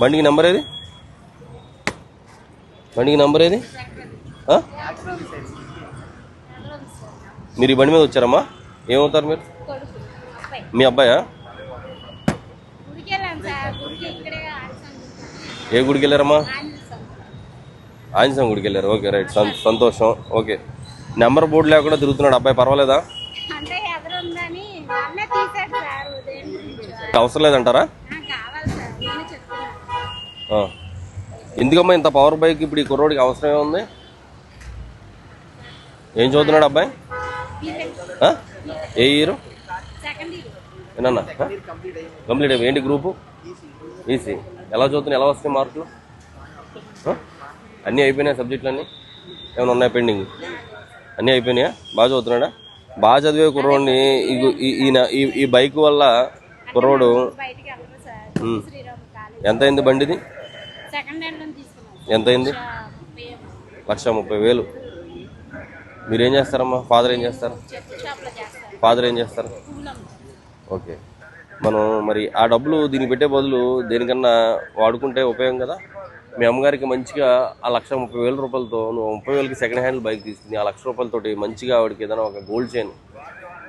బండికి నెంబర్ ఏది? బండికి నెంబర్ ఏది? మీరు ఈ బండి మీద వచ్చారమ్మా? ఏమవుతారు మీరు? మీ అబ్బాయా? ఏ గుడికి వెళ్ళారమ్మా? ఆంజనేయం గుడికి వెళ్ళారు. Okay right. సంతోషం. ఓకే. నెంబర్ బోర్డు లేకుండా తిరుగుతున్నాడు అబ్బాయి. పర్వాలేదా? అవసరం లేదంటారా? ఎందుకమ్మా ఇంత పవర్ బైక్ ఇప్పుడు ఈ కుర్రోడికి అవసరం ఏముంది ఏం చదువుతున్నాడు అబ్బాయి? ఏ ఇయర్ ఏనన్నా? కంప్లీట్ అయిపోయి ఏంటి గ్రూపు ఈసీ ఎలా చదువుతున్నాయి? ఎలా వస్తాయి మార్కులు? అన్నీ అయిపోయినాయి సబ్జెక్టులు అన్నీ ఏమైనా ఉన్నాయి పెండింగ్ అన్నీ అయిపోయినాయా? బాగా చదువుతున్నాడా? బాగా చదివే కుర్రోడిని ఈ- ఈ- ఈయన ఈ బైక్ వల్ల కుర్రోడు ఎంత అయింది బండిది సెకండ్ హ్యాండ్లో తీసుకున్నాను ఎంత అయింది. లక్ష ముప్పై వేలు. మీరేం చేస్తారమ్మా? ఫాదర్ ఏం చేస్తారు? ఫాదర్ ఏం చేస్తారు? ఓకే. మనం మరి ఆ డబ్బులు దీనికి పెట్టే బదులు దేనికన్నా వాడుకుంటే ఉపయోగం కదా? మీ అమ్మగారికి మంచిగా ఆ లక్ష ముప్పై వేల రూపాయలతో నువ్వు ముప్పై వేలకి సెకండ్ హ్యాండ్ బైక్ తీసుకుని ఆ లక్ష రూపాయలతోటి మంచిగా ఆవిడకి ఏదైనా ఒక గోల్డ్ చైన్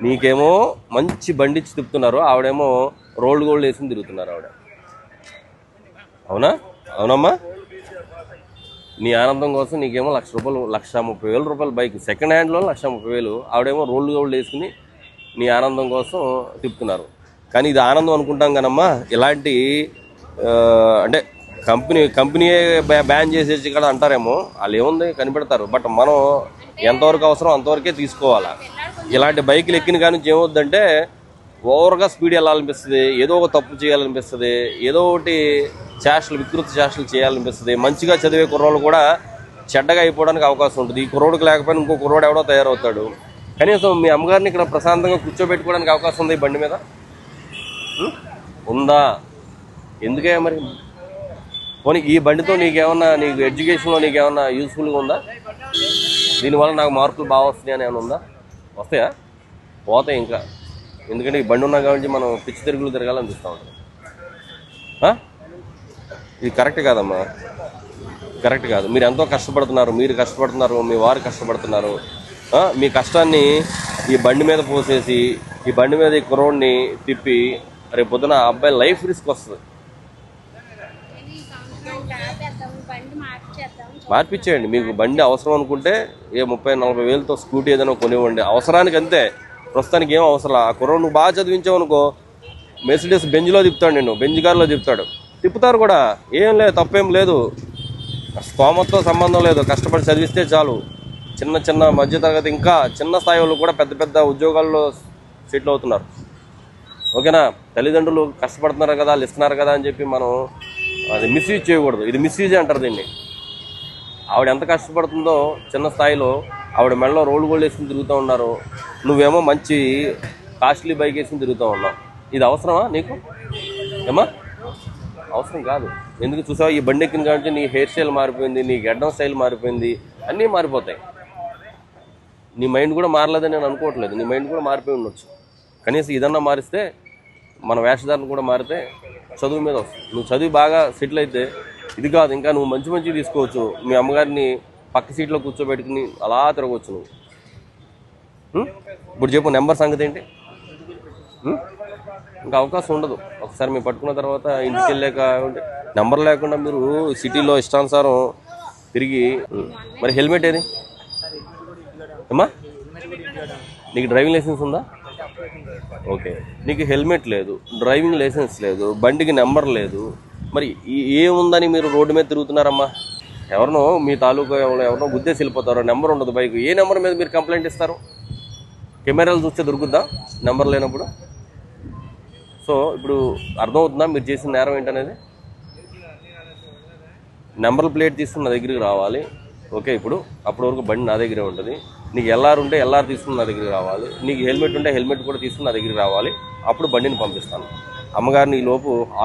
నీకేమో మంచి బండి ఇచ్చి తిప్పుతున్నారు. ఆవిడేమో రోల్డ్ గోల్డ్ వేసి తిరుగుతున్నారు ఆవిడ. అవునా? అవునమ్మా. నీ ఆనందం కోసం నీకేమో లక్ష రూపాయలు లక్ష ముప్పై వేల రూపాయలు బైక్. సెకండ్ హ్యాండ్లో లక్ష ముప్పై వేలు. ఆవిడేమో రోల్డ్ గోల్డ్ వేసుకుని నీ ఆనందం కోసం తిప్పుతున్నారు. కానీ ఇది ఆనందం అనుకుంటాం కానమ్మా ఇలాంటి అంటే కంపెనీ కంపెనీయే బ్యాన్ చేసేసి ఇక్కడ అంటారేమో. వాళ్ళు ఏముంది? కనిపెడతారు. బట్ మనం ఎంతవరకు అవసరం అంతవరకే తీసుకోవాలా. ఇలాంటి బైకులు ఎక్కిన కానీ ఏమవుద్దంటే ఓవర్గా స్పీడ్ వెళ్ళాలనిపిస్తుంది. ఏదో ఒక తప్పు చేయాలనిపిస్తుంది. ఏదో ఒకటి చేష్టలు వికృతి చేష్టలు చేయాలనిపిస్తుంది. మంచిగా చదివే కుర్రోళ్ళు కూడా చెడ్డగా అయిపోవడానికి అవకాశం ఉంటుంది. ఈ కుర్రోడికి లేకపోయినా ఇంకో కుర్రోడు ఎవడో తయారవుతాడు. కనీసం మీ అమ్మగారిని ఇక్కడ ప్రశాంతంగా కూర్చోబెట్టుకోవడానికి అవకాశం ఉంది ఈ బండి మీద? ఉందా? ఎందుకే మరి? పోనీ ఈ బండితో నీకేమన్నా నీకు ఎడ్యుకేషన్లో నీకేమన్నా యూస్ఫుల్గా ఉందా? దీనివల్ల నాకు మార్కులు బాగా వస్తున్నాయి అని ఏమైనా ఉందా? వస్తాయా? పోతాయి ఇంకా. ఎందుకంటే ఈ బండి ఉన్నా కాబట్టి మనం పిచ్చి తిరుగులు తిరగాలనిపిస్తూ ఉంటుంది. ఇది కరెక్ట్ కాదమ్మా. కరెక్ట్ కాదు. మీరు ఎంతో కష్టపడుతున్నారు మీరు కష్టపడుతున్నారు మీ వారు కష్టపడుతున్నారు. మీ కష్టాన్ని ఈ బండి మీద పోసేసి ఈ బండి మీద ఈ కుర్రోడిని తిప్పి రేపు పొద్దున ఆ అబ్బాయి లైఫ్ రిస్క్ వస్తుంది. మార్పిచ్చేయండి. మీకు బండి అవసరం అనుకుంటే ఏ ముప్పై నలభై వేలతో స్కూటీ ఏదైనా కొనివ్వండి. అవసరానికి అంతే. ప్రస్తుతానికి ఏం అవసరం ఆ కుర్రోడు నువ్వు బాగా చదివించావు అనుకో మెర్సిడెస్ బెంజ్లో తిప్పుతాడు నేను బెంజ్ కార్లో తిప్పుతాడు. తిప్పుతారు కూడా. ఏం లేదు తప్పేం లేదు. స్తోమతో సంబంధం లేదు. కష్టపడి చదివిస్తే చాలు. చిన్న చిన్న మధ్యతరగతి ఇంకా చిన్న స్థాయి వాళ్ళు కూడా పెద్ద పెద్ద ఉద్యోగాల్లో సెటిల్ అవుతున్నారు. ఓకేనా? తల్లిదండ్రులు కష్టపడుతున్నారు కదా వాళ్ళు ఇస్తున్నారు కదా అని చెప్పి మనం అది మిస్యూజ్ చేయకూడదు. ఇది మిస్యూజ్ అంటారు దీన్ని. ఆవిడ ఎంత కష్టపడుతుందో చిన్న స్థాయిలో ఆవిడ మెడలో రోల్ గోల్డ్ వేసుకుని తిరుగుతూ ఉన్నారు. నువ్వేమో మంచి కాస్ట్లీ బైక్ వేసుకుని తిరుగుతూ ఉన్నావు. ఇది అవసరమా నీకు? ఏమా అవసరం కాదు. ఎందుకు చూసావు? ఈ బండి ఎక్కిన కాబట్టి నీ హెయిర్ స్టైల్ మారిపోయింది నీ గడ్డం స్టైల్ మారిపోయింది అన్నీ మారిపోతాయి. నీ మైండ్ కూడా మారలేదని నేను అనుకోవట్లేదు. నీ మైండ్ కూడా మారిపోయి ఉండొచ్చు. కనీసం ఇదన్నా మారిస్తే మన వేషధారణ కూడా మారితే చదువు మీద వస్తుంది. నువ్వు చదివి బాగా సెటిల్ అయితే ఇది కాదు ఇంకా నువ్వు మంచి మంచి తీసుకోవచ్చు. మీ అమ్మగారిని పక్క సీట్లో కూర్చోబెట్టుకుని అలా తిరగవచ్చు నువ్వు. ఇప్పుడు చెప్పు నెంబర్ సంగతి ఏంటి? ఇంకా అవకాశం ఉండదు. ఒకసారి మేము పట్టుకున్న తర్వాత ఇంటికి వెళ్ళాక ఉంటే నెంబర్ లేకుండా మీరు సిటీలో ఇష్టానుసారం తిరిగి మరి హెల్మెట్ ఏది? అమ్మా నీకు డ్రైవింగ్ లైసెన్స్ ఉందా? ఓకే. నీకు హెల్మెట్ లేదు డ్రైవింగ్ లైసెన్స్ లేదు బండికి నెంబర్ లేదు. మరి ఏముందని మీరు రోడ్డు మీద తిరుగుతున్నారమ్మా? ఎవరినో మీ తాలూకా ఎవరో ఎవరినో గుద్దేసి వెళ్ళిపోతారో నెంబర్ ఉండదు బైక్. ఏ నెంబర్ మీద మీరు కంప్లైంట్ ఇస్తారు? కెమెరాలు చూస్తే దొరుకుద్దా? నెంబర్ లేనప్పుడు? సో ఇప్పుడు అర్థమవుతుందా? మీరు చేసిన నేరం ఏంటనేది? నెంబర్ ప్లేట్ తీసుకుని నా దగ్గరికి రావాలి. ఓకే ఇప్పుడు అప్పటి వరకు బండి నా దగ్గరే ఉంటుంది. నీకు ఎల్ఆర్ ఉంటే ఎల్ఆర్ తీసుకుని నా దగ్గరికి రావాలి. నీకు హెల్మెట్ ఉంటే హెల్మెట్ కూడా తీసుకుని నా దగ్గరికి రావాలి. అప్పుడు బండిని పంపిస్తాను. అమ్మగారిని ఈ లోపు